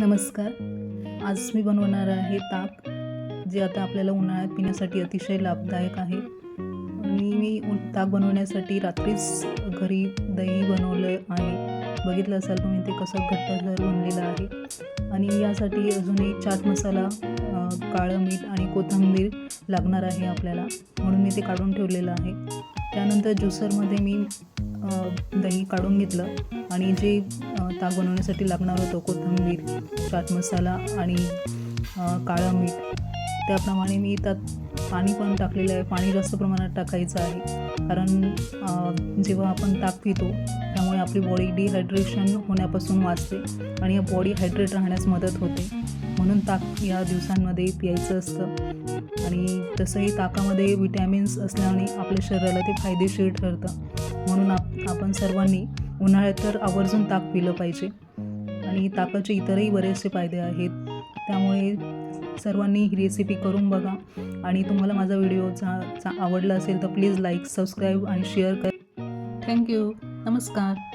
नमस्कार. आज मी बनवणार आहे ताक जे आता आपल्याला उन्हाळ्यात पिण्यासाठी अतिशय लाभदायक आहे. आणि मी ताक बनवण्यासाठी रात्रीच घरी दही बनवलं आहे. बघितलं असाल तुम्ही ते कसं घट्टसर बनलेलं आहे. आणि यासाठी अजूनही चाट मसाला काळं मीठ आणि कोथिंबीर लागणार आहे आपल्याला. म्हणून मी ते काढून ठेवलेलं आहे. त्यानंतर ज्युसरमध्ये मी दही काढून घेतलं आणि जे ताक बनवण्यासाठी लागणार होतं कोथिंबीर चाट मसाला आणि काळं मीठ त्याप्रमाणे मी त्यात पाणी पण टाकलेलं आहे. पाणी जास्त प्रमाणात टाकायचं आहे. कारण जेव्हा आपण ताक पितो आपली बॉडी डिहायड्रेशन होण्यापासून वाचते आणि बॉडी हायड्रेट राहण्यास मदत होते. म्हणून ताक या दिवसांमध्ये प्यायचं असतं. आणि तसंही ताकामध्ये विटॅमिन्स असल्याने आपल्या शरीराला ते फायदेशीर ठरतं. म्हणून आप आपण सर्वांनी उन्हाळ्यात तर आवर्जून ताक पिलं पाहिजे. आणि ताकाचे इतरही बरेचसे फायदे आहेत. त्यामुळे सर्वांनी ही रेसिपी करून बघा. आणि तुम्हाला माझा व्हिडिओ चा, चा आवडला असेल तर प्लीज लाईक सबस्क्राईब आणि शेअर कर. थँक्यू नमस्कार.